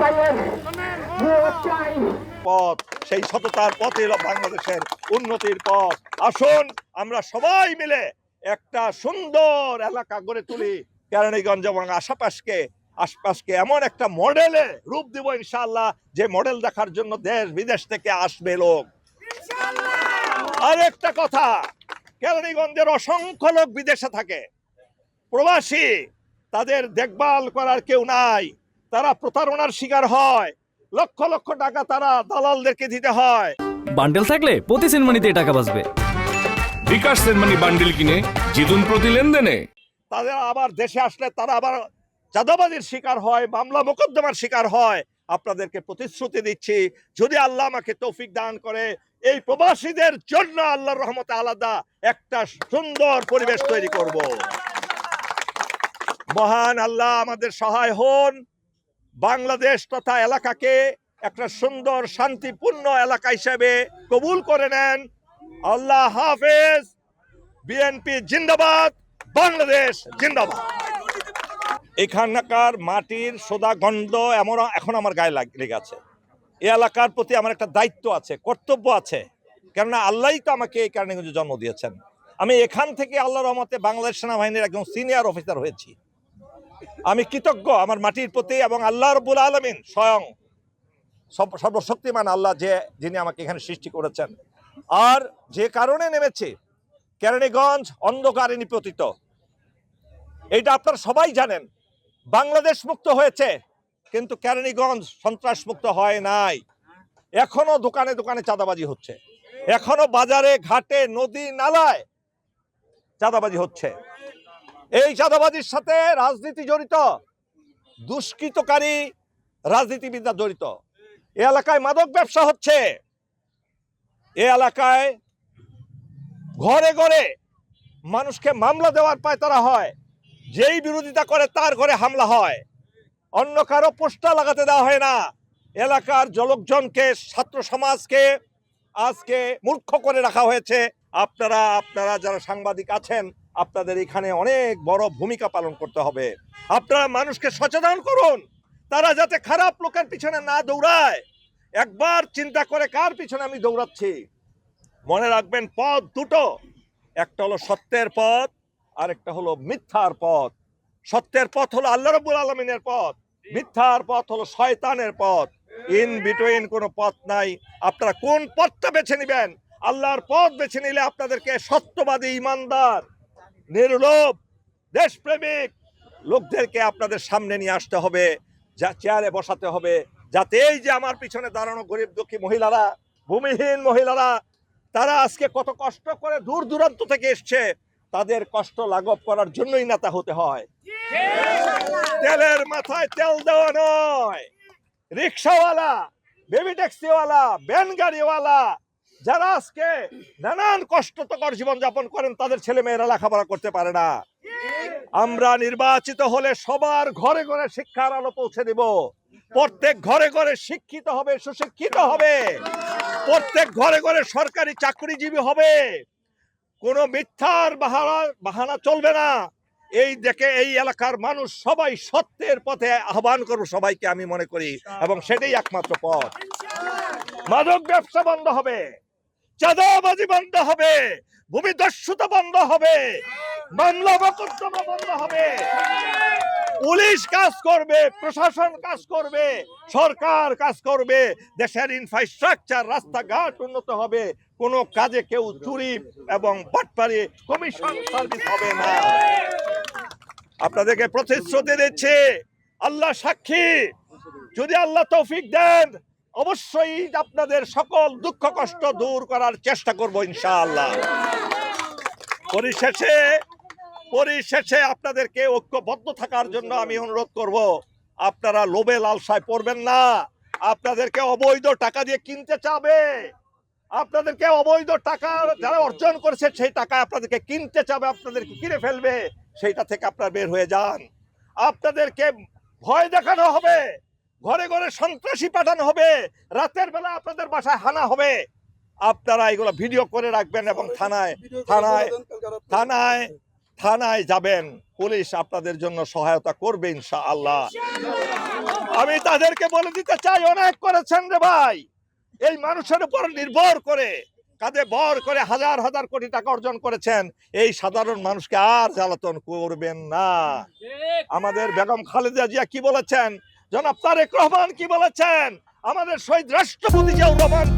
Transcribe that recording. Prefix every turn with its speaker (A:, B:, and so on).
A: ভাইয়ের
B: পথ, সেই সততার পথে বাংলাদেশের উন্নতির পথ। আসুন, আমরা সবাই মিলে একটা সুন্দর এলাকা গড়ে তুলি। কেরানীগঞ্জ এবং আশাপাশকে, আশপাশকে এমন একটা মডেলে রূপ দিব ইনশাল্লাহ যে মডেল দেখার জন্য দেশ বিদেশ থেকে আসবে লোক। আর একটা কথা কেরানীগঞ্জের অসংখ্য লোক বিদেশে থাকে। প্রবাসী তাদের দেখভাল করার কেউ নাই তারা প্রতারণার শিকার হয় লক্ষ লক্ষ টাকা তারা দালালদেরকে দিতে হয়।
C: বান্ডেল থাকলে প্রতি সেনমানিতে টাকা বাঁচবে।
D: বিকাশ সেনমানি বান্ডিল কিনে জিতুন প্রতি লেনদেনে।
B: তাদের আবার দেশে আসলে তারা আবার চাঁদাবাজির শিকার হয় মামলা মোকদ্দমার শিকার হয় আপনাদেরকে প্রতিশ্রুতি দিচ্ছি, যদি আল্লাহ আমাকে তৌফিক দান করে, এই প্রবাসীদের জন্য আল্লাহর রহমতে আলাদা একটা সুন্দর পরিবেশ তৈরি করব। মহান আল্লাহ আমাদের সহায় হন। বাংলাদেশ তথা এলাকাকে একটা সুন্দর, শান্তিপূর্ণ এলাকা হিসেবে কবুল করে নেন। আল্লাহ হাফেজ। বিএনপি জিন্দাবাদ। বাংলাদেশ জিন্দাবাদ। এখানকার মাটির সোদা গন্ধ এমন এখন আমার গায়ে লাগ- আছে। এই এলাকার প্রতি আমার একটা দায়িত্ব আছে, কর্তব্য আছে। কেননা আল্লাহই তো আমাকে এই কারণে কিন্তু জন্ম দিয়েছেন। আমি এখান থেকে আল্লাহ রহমতে বাংলাদেশ সেনাবাহিনীর একজন সিনিয়র অফিসার হয়েছি। আমি কৃতজ্ঞ আমার মাটির প্রতি এবং আল্লাহ রবুল আলমিন স্বয়ং সব- সর্বশক্তিমান আল্লাহ যে যিনি আমাকে এখানে সৃষ্টি করেছেন। আর যে কারণে নেমেছি, কেরানীগঞ্জ অন্ধকারে নিপতিত। এটা আপনারা সবাই জানেন। বাংলাদেশ মুক্ত হয়েছে, কিন্তু কেরানীগঞ্জ সন্ত্রাস মুক্ত হয় নাই। এখনও দোকানে দোকানে চাঁদাবাজি হচ্ছে। এখনও বাজারে, ঘাটে, নদী, নালায় চাঁদাবাজি হচ্ছে। এই চাঁদাবাজির সাথে রাজনীতি জড়িত, দুষ্কৃতকারী রাজনীতিবিদরা জড়িত। এ এলাকায় মাদক ব্যবসা হচ্ছে। এ এলাকায় ঘরে ঘরে মানুষকে মামলা দেওয়ার পায় তারা হয়। যেই বিরোধিতা করে তার ঘরে হামলা হয়। অন্য কারও পোস্টার লাগাতে দেওয়া হয় না। এলাকার জলকজনকে ছাত্র সমাজকে আজকে মূর্খ করে রাখা হয়েছে। আপনারা আপনারা যারা সাংবাদিক আছেন, আপনাদের এখানে অনেক বড় ভূমিকা পালন করতে হবে। আপনারা মানুষকে সচেতন করুন। তারা যাতে খারাপ লোকের পিছনে না দৌড়ায়। একবার চিন্তা করে কার পিছনে আমি দৌড়াচ্ছি? মনে রাখবেন, পথ দুটো। একটা হলো সত্যের পথ আর একটা হলো মিথ্যার পথ। সত্যের পথ হলো আল্লাহ রব্বুল আলমিনের পথ। মিথ্যার পথ হলো শয়তানের পথ। ইন বিটুইন কোনো পথ নাই। আপনারা কোন পথটা বেছে নেবেন? আল্লাহর পথ বেছে নিলে আপনাদেরকে সত্যবাদী ইমানদার, নির্লোভ, দেশপ্রেমিক লোকদেরকে আপনাদের সামনে নিয়ে আসতে হবে, যা চেয়ারে বসাতে হবে, যাতে এই যে আমার পিছনে দাঁড়ানো গরিব দুঃখী মহিলারা, ভূমিহীন মহিলারা, তারা আজকে কত কষ্ট করে দূর দূরান্ত থেকে এসছে তাদের কষ্ট লাঘব করার জন্যই নেতা হতে হয়। তেলের মাথায় তেল দেওয়া নয়। রিক্সাওয়ালা, বেবি ট্যাক্সিওয়ালা, ভ্যান গাড়িওয়ালা, যারা আজকে নানান কষ্টকর জীবন যাপন করেন, তাদের ছেলে মেয়েরা লেখাপড়া করতে পারে না। আমরা নির্বাচিত হলে সবার ঘরে ঘরে শিক্ষার আলো পৌঁছে দিব। প্রত্যেক ঘরে ঘরে শিক্ষিত হবে, সুশিক্ষিত হবে। প্রত্যেক ঘরে ঘরে সরকারি চাকরিজীবী হবে। কোনো মিথ্যার বাহানা বাহানা চলবে না। এই দেখে এই এলাকার মানুষ সবাই সত্যের পথে আহ্বান করব সবাইকে আমি মনে করি, এবং সেটাই একমাত্র পথ। মাদক ব্যবসা বন্ধ হবে, চাঁদাবাজি বন্ধ হবে ভূমিদস্যুতা বন্ধ হবে, মামলা বন্ধ হবে। পুলিশ কাজ করবে, প্রশাসন কাজ করবে, সরকার কাজ করবে, দেশের ইনফ্রাস্ট্রাকচার রাস্তাঘাট উন্নত হবে। কোনো কাজে কেউ চুরি এবং বাটপারি কমিশন সার্ভিস হবে না। আপনাদেরকে প্রতিশ্রুতি দিচ্ছি, আল্লাহ সাক্ষী। যদি আল্লাহ তৌফিক দেন, অবশ্যই আপনাদের সকল দুঃখ কষ্ট দূর করার চেষ্টা করব ইনশাআল্লাহ। পরিশেষে পরিশেষে আপনাদেরকে ঐক্যবদ্ধ থাকার জন্য আমি অনুরোধ করব, আপনারা লোভে লালসায় পড়বেন না। আপনাদেরকে অবৈধ টাকা দিয়ে কিনতে চাবে। আপনাদেরকে অবৈধ টাকা যারা অর্জন করেছে, সেই টাকা আপনাদেরকে কিনতে চাবে, আপনাদেরকে কিনে ফেলবে, সেইটা থেকে আপনারা বের হয়ে যান। আপনাদেরকে ভয় দেখানো হবে, ঘরে ঘরে সন্ত্রাসী পাঠানো হবে, রাতের বেলা আপনাদের বাসায় হানা হবে। আপনারা এগুলো ভিডিও করে রাখবেন এবং থানায় থানায় থানায় থানায় যাবেন। পুলিশ আপনাদের জন্য সহায়তা করবে, ইনশাআল্লাহ। আমি তাদেরকে বলে দিতে চাই, অনেক করেছেন রে ভাই। এই মানুষের উপর নির্ভর করে, কাঁধে বর করে হাজার হাজার কোটি টাকা অর্জন করেছেন, এই সাধারণ মানুষকে আর জ্বালাতন করবেন না। আমাদের বেগম খালেদা জিয়া কি বলেছেন? জনাব তারেক রহমান কি বলেছেন? আমাদের শহীদ রাষ্ট্রপতি জিয়াউর রহমান।